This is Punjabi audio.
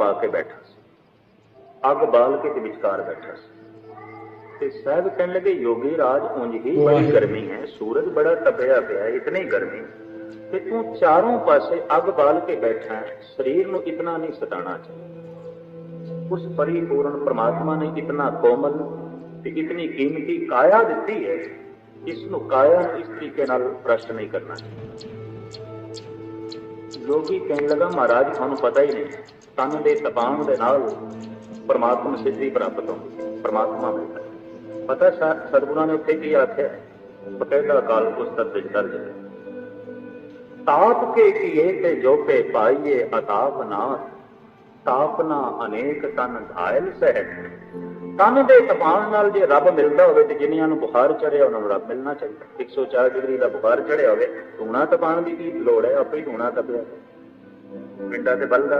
ਪਾ ਕੇ ਬੈਠਾ ਸੀ। ਅੱਗ ਬਾਲ ਕੇ ਤੇ ਵਿਚਕਾਰ ਬੈਠਾ ਸੀ। ਤੇ ਸਾਹਿਬ ਕਹਿਣ ਲੱਗੇ ਯੋਗੀ ਰਾਜ ਉਂਝ ਹੀ ਬੜੀ ਗਰਮੀ ਹੈ। ਸੂਰਜ ਬੜਾ ਤਪਿਆ ਪਿਆ ਇਤਨੀ ਗਰਮੀ। ਤੇ ਤੂੰ ਚਾਰੋਂ ਪਾਸੇ ਅੱਗ ਬਾਲ ਕੇ ਬੈਠਾ ਹੈ। ਸਰੀਰ ਨੂੰ ਇਤਨਾ ਨਹੀਂ ਸਤਾਣਾ ਚਾਹੀਦਾ। ਉਸ ਪਰਿਪੂਰਨ ਪ੍ਰਮਾਤਮਾ ਨੇ ਇਤਨਾ ਕੋਮਲ ਤੇ ਇਤਨੀ ਕੀਮਤੀ ਕਾਇਆ ਦਿੱਤੀ ਹੈ। ਇਸ ਨੂੰ ਕਾਇਆ ਇਸ ਤਰੀਕੇ ਨਾਲ ਪ੍ਰਸ਼ਟ ਨਹੀਂ ਕਰਨਾ ਚਾਹੀਦਾ। ਯੋਗੀ ਕਹਿਣ ਲੱਗਾ, ਮਹਾਰਾਜ, ਤੁਹਾਨੂੰ ਪਤਾ ਹੀ ਨਹੀਂ, ਤਨ ਦੇ ਤਪਾਉਣ ਦੇ ਨਾਲ ਪਰਮਾਤਮਾ ਸਿੱਧੀ ਪ੍ਰਾਪਤ ਹੋ, ਪਰਮਾਤਮਾ ਮਿਲਦਾ ਪਤਾ ਸਤਿਗੁਰਾਂ ਨੇ ਉੱਥੇ ਕੀ ਆਖਿਆ? ਹੈ? ਬਕਾਇਦਾ ਪੁਸਤਕ ਵਿੱਚ ਦਰਜ ਹੈ ਤਾਪ ਕੇ ਕੀਏ ਤੇ ਜੋਪੇ ਪਾਈਏ ਅਤਾਪ ਨਾਥ ਤਾਪਨਾ ਅਨੇਕ ਤਨ ਘਾਇਲ ਸਹਿ ਤਨ ਦੇ ਤਪਾਣ ਨਾਲ ਜੇ ਰੱਬ ਮਿਲਦਾ ਹੋਵੇ ਤੇ ਜਿਨ੍ਹਾਂ ਨੂੰ ਬੁਖਾਰ ਚੜਿਆ ਉਹਨਾਂ ਨੂੰ ਰੱਬ ਮਿਲਣਾ ਚਾਹੀਦਾ। 104 ਡਿਗਰੀ ਦਾ ਬੁਖਾਰ ਚੜਿਆ ਹੋਵੇ, ਧੂਣਾ ਤਪਾਉਣ ਦੀ ਕੀ ਲੋੜ ਹੈ? ਆਪੇ ਹੀ ਧੂਣਾ ਤਪਿਆ। Mitad de balda,